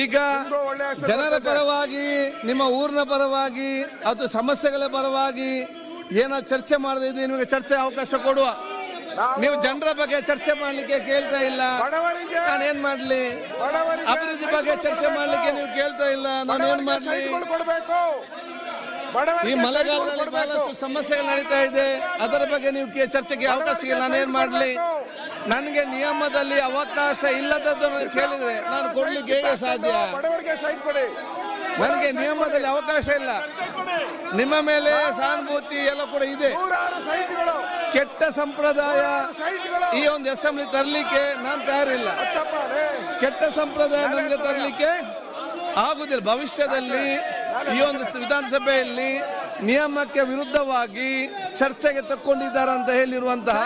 ಈಗ ಜನರ ಪರವಾಗಿ ನಿಮ್ಮ ಊರಿನ ಪರವಾಗಿ ಅದು ಸಮಸ್ಯೆಗಳ ಪರವಾಗಿ ಏನೋ ಚರ್ಚೆ ಮಾಡದೇ ನಿಮಗೆ ಚರ್ಚೆ ಅವಕಾಶ ಕೊಡುವ. ನೀವು ಜನರ ಬಗ್ಗೆ ಚರ್ಚೆ ಮಾಡ್ಲಿಕ್ಕೆ ಕೇಳ್ತಾ ಇಲ್ಲ. ನಾನು ಏನ್ ಮಾಡ್ಲಿ? ಅಭಿವೃದ್ಧಿ ಬಗ್ಗೆ ಚರ್ಚೆ ಮಾಡ್ಲಿಕ್ಕೆ ನೀವು ಕೇಳ್ತಾ ಇಲ್ಲ. ನಾನು ಏನ್ ಮಾಡ್ಲಿ? ಈ ಮಳೆಗಾಲದಲ್ಲಿ ಬಹಳಷ್ಟು ಸಮಸ್ಯೆಗಳು ನಡೀತಾ ಇದೆ. ಅದರ ಬಗ್ಗೆ ನೀವು ಚರ್ಚೆಗೆ ಅವಕಾಶ ಇಲ್ಲ ನಾನು ಏನ್ ಮಾಡ್ಲಿ ನನಗೆ ನಿಯಮದಲ್ಲಿ ಅವಕಾಶ ಇಲ್ಲದದ್ದನ್ನು ಕೇಳಿದ್ರೆ ನಾನು ಕೊಡ್ಲಿಕ್ಕೆ ಹೇಗೆ ಸಾಧ್ಯ? ನನಗೆ ನಿಯಮದಲ್ಲಿ ಅವಕಾಶ ಇಲ್ಲ. ನಿಮ್ಮ ಮೇಲೆ ಸಹಾನುಭೂತಿ ಎಲ್ಲ ಕೂಡ ಇದೆ. ಕೆಟ್ಟ ಸಂಪ್ರದಾಯ ಈ ಒಂದು ಅಸೆಂಬ್ಲಿ ತರಲಿಕ್ಕೆ ನಾನು ತಯಾರಿಲ್ಲ. ಕೆಟ್ಟ ಸಂಪ್ರದಾಯ ನನಗೆ ತರಲಿಕ್ಕೆ ಆಗುದಿಲ್ಲ. ಭವಿಷ್ಯದಲ್ಲಿ ಈ ಒಂದು ವಿಧಾನಸಭೆಯಲ್ಲಿ ನಿಯಮಕ್ಕೆ ವಿರುದ್ಧವಾಗಿ ಚರ್ಚೆಗೆ ತಕ್ಕೊಂಡಿದ್ದಾರೆ ಅಂತ ಹೇಳಿರುವಂತಹ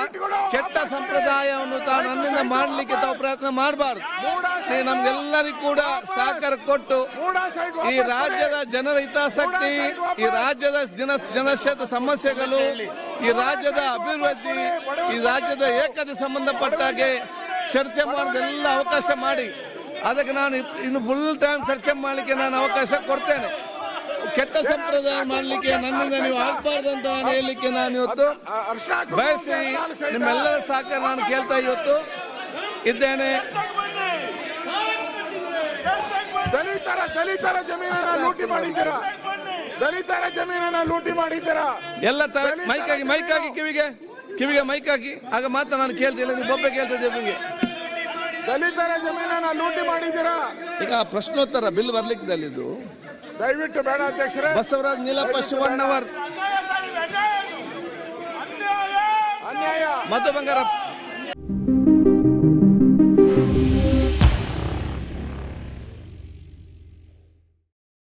ಕೆಟ್ಟ ಸಂಪ್ರದಾಯವನ್ನು ತಾನು ನನ್ನಿಂದ ಮಾಡಲಿಕ್ಕೆ ತಾವು ಪ್ರಯತ್ನ ಮಾಡಬಾರ್ದು. ನಮ್ಗೆಲ್ಲರಿಗೂ ಕೂಡ ಸಹಕಾರ ಕೊಟ್ಟು ಈ ರಾಜ್ಯದ ಜನರ ಹಿತಾಸಕ್ತಿ ಈ ರಾಜ್ಯದ ಜನ ಜನಶೇತ ಸಮಸ್ಯೆಗಳು ಈ ರಾಜ್ಯದ ಅಭಿವೃದ್ಧಿ ಈ ರಾಜ್ಯದ ಏಕತೆ ಸಂಬಂಧಪಟ್ಟ ಹಾಗೆ ಚರ್ಚೆ ಮಾಡೋದೆಲ್ಲ ಅವಕಾಶ ಮಾಡಿ. ಅದಕ್ಕೆ ನಾನು ಇನ್ನು ಫುಲ್ ಟೈಮ್ ಚರ್ಚೆ ಮಾಡಲಿಕ್ಕೆ ನಾನು ಅವಕಾಶ ಕೊಡ್ತೇನೆ. ಕೆಟ್ಟ ಸಂಪ್ರದಾಯ ಮಾಡಲಿಕ್ಕೆ ನನ್ನಿಂದ ನೀವು ಆಗ್ಬಾರ್ದು ಅಂತ ನಾನು ಹೇಳಲಿಕ್ಕೆ ನಾನು ಇವತ್ತು ಬಯಸ್ತೀನಿ ಬಯಸಿ ನಿಮ್ಮೆಲ್ಲರ ಸಹಕಾರ ನಾನು ಕೇಳ್ತಾ ಇವತ್ತು. ಇದ್ದೇನೆ. ದಲಿತರ ದಲಿತರ ಜಮೀನನ್ನ ಲೂಟಿ ಮಾಡಿದ್ದೀರಾ? ದಲಿತರ ಜಮೀನನ್ನ ಲೂಟಿ ಮಾಡಿದ್ದೀರಾ? ಎಲ್ಲ ತರ ಮೈಕಾಗಿ ಮೈಕಾಗಿ ಕಿವಿಗೆ ಕಿವಿಗೆ ಮೈಕ್ ಹಾಕಿ. ಆಗ ಮಾತ್ರ ನಾನು ಕೇಳ್ತಿಲ್ಲ ನೀವು ಬೊಬ್ಬೆ ಕೇಳ್ತಿದ್ದೆ ನಿಮಗೆ? ದಲಿತರ ಜಮೀನನ್ನ ಲೂಟಿ ಮಾಡಿದ್ದೀರಾ? ಈಗ ಪ್ರಶ್ನೋತ್ತರ ಬಿಲ್ ಬರ್ಲಿಕ್ಕೆ ಇದು ದಯವಿಟ್ಟು ಬೇಡ ಅಧ್ಯಕ್ಷರೇ. ಬಸವರಾಜ್ ನೀಲಪ್ಪ ಶಿವಣ್ಣವರ್. ಅನ್ಯಾಯ. ಮಧು ಬಂಗಾರಪ್ಪ